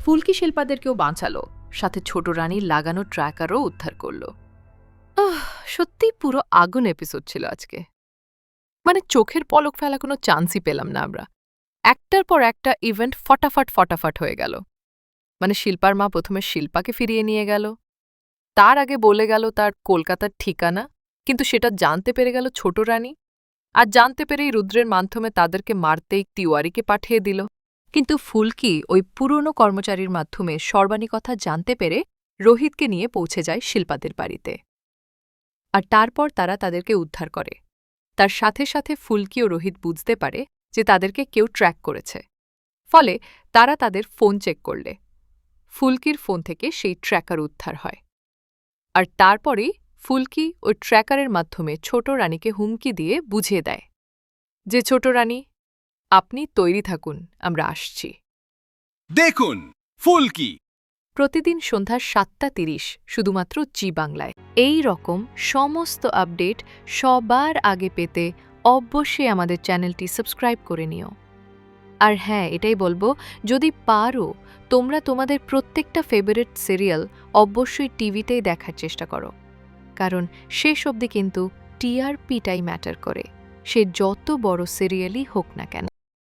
ফুলকি শিল্পাদেরকেও বাঁচালো সাথে ছোট রানীর লাগানো ট্র্যাকারও উদ্ধার করল। আহ, সত্যিই পুরো আগুন এপিসোড ছিল আজকে। মানে চোখের পলক ফেলা কোনো চান্সই পেলাম না আমরা। একটার পর একটা ইভেন্ট ফটাফট ফটাফট হয়ে গেল। মানে শিল্পার মা প্রথমে শিল্পাকে ফিরিয়ে নিয়ে গেল। তার আগে বলে গেল তার কলকাতার ঠিকানা কিন্তু সেটা জানতে পেরে গেল ছোট রানী। আর জানতে পেরেই রুদ্রের মাধ্যমে তাদেরকে মারতেই তিওয়ারিকে পাঠিয়ে দিল। কিন্তু ফুলকি ওই পুরনো কর্মচারীর মাধ্যমে সর্বাণী কথা জানতে পেরে রোহিতকে নিয়ে পৌঁছে যায় শিল্পাদের বাড়িতে। আর তারপর তারা তাদেরকে উদ্ধার করে। তার সাথে সাথে ফুলকি ও রোহিত বুঝতে পারে যে তাদেরকে কেউ ট্র্যাক করেছে। ফলে তারা তাদের ফোন চেক করলে। ফুলকির ফোন থেকে সেই ট্র্যাকার উদ্ধার হয়। আর তারপরেই ফুলকি ওই ট্র্যাকারের মাধ্যমে ছোট রানীকে হুমকি দিয়ে বুঝিয়ে দেয়। যে ছোট রানী আপনি তৈরি থাকুন আমরা আসছি। দেখুন ফুলকি প্রতিদিন সন্ধ্যা সাতটা তিরিশ শুধুমাত্র জি বাংলায়। এই রকম সমস্ত আপডেট সবার আগে পেতে অবশ্যই আমাদের চ্যানেলটি সাবস্ক্রাইব করে নিও। আর হ্যাঁ এটাই বলব যদি পারো তোমরা তোমাদের প্রত্যেকটা ফেভারিট সিরিয়াল অবশ্যই টিভিতেই দেখার চেষ্টা করো। কারণ শেষ অবধি কিন্তু টিআরপিটাই ম্যাটার করে। সে যত বড় সিরিয়ালই হোক না কেন।